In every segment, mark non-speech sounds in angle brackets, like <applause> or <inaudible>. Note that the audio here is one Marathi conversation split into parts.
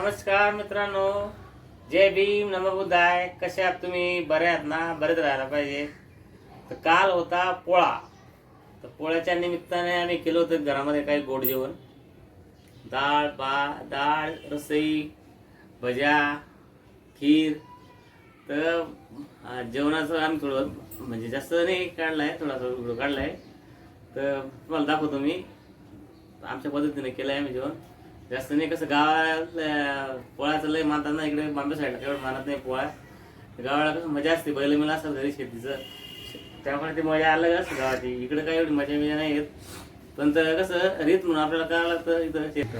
नमस्कार मित्रांनो. जय भीम नम बुद्धाय. कसे आहात तुम्ही? बरे आहात ना? बरेच राहायला पाहिजे. तर काल होता पोळा. तर पोळ्याच्या निमित्ताने आम्ही केलं होतं घरामध्ये काही गोड जेवण. डाळ बा डाळ रसई भज्या खीर. तर जेवणाचं आम्ही थोडं म्हणजे जास्त नाही काढलं आहे थोडासा व्हिडिओ काढला आहे तर तुम्हाला दाखवतो मी. आमच्या पद्धतीने केलं आहे आम्ही जेवण. जास्त नाही कसं गावात पोळाचं पोळ्याचं लय मानतात ना इकडे बांबे साईडला तेवढं मानत नाही पोळा. गावाला कसं मजा असते बैल मिळा असतात घरी शेतीचं. त्यामुळे ती मजा अलग असते गावाची. इकडे काय एवढी मजा मजा नाही येत. पण तर कसं रीत म्हणून आपल्याला करावं लागतं इथं शेत.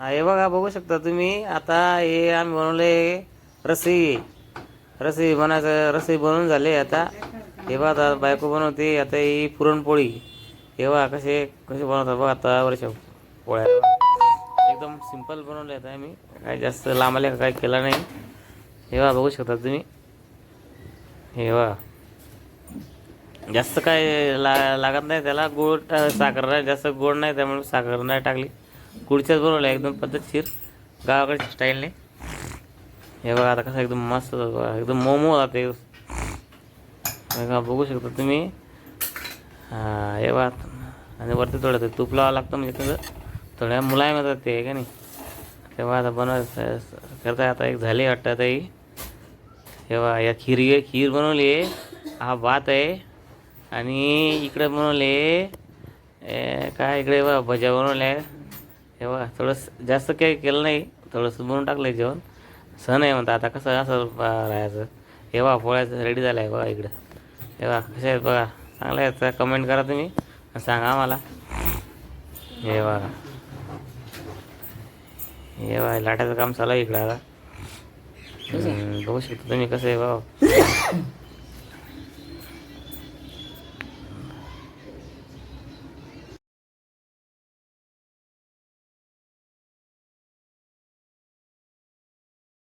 हा, हे बघा बघू शकता तुम्ही. आता हे आम्ही बनवले रसई. रसई बनायचं रसई बनवून झाले आता. हे बघा आता बायको बनवते. आता ही पुरणपोळी. हे बघा कसे कसे बनवतात बघा आता वर्ष पोळ्या एकदम सिंपल बनवले आहेत आम्ही. काय जास्त लांबले काय केला नाही. हे वा बघू शकता तुम्ही. हे वा जास्त काय ला लागत नाही त्याला. गोड टा- साखर नाही. जास्त गोड नाही त्यामुळे साखर नाही टाकली. गुडच्याच बनवल्या एकदम पद्धतशीर. गावाकडच्या स्टाईलने हे बघा आता कसं एकदम मस्त एकदम मोमो जाते बघू शकता तुम्ही. हे बघा. आणि वरती थोडं तूप लावावं लागतं म्हणजे कसं. थोड्या मुलायम येतात ते आहे का नाही? तेव्हा आता बनवायचं करताय. आता एक झाली वाटतं आता ही. तेव्हा या खीर खीर बनवली आहे. हा भात आहे. आणि इकडे बनवले काय इकडे बा भज्या बनवल्या हे बघा थोडंसं जास्त काही केलं नाही. थोडंसं बनवून टाकलं जेवण. सण आहे म्हणता आता कसं असं राहायचं? हे पोळ्याचं रेडी झालं आहे बघा इकडं. तेव्हा कसं कसे आहेत बघा? चांगलं आहे तर कमेंट करा तुम्ही. सांगा आम्हाला. हे बघा. हे लाटाचं काम चालू आहे इकडं आता. हम्म, बघू शकता तुम्ही कसं आहे बघा <laughs>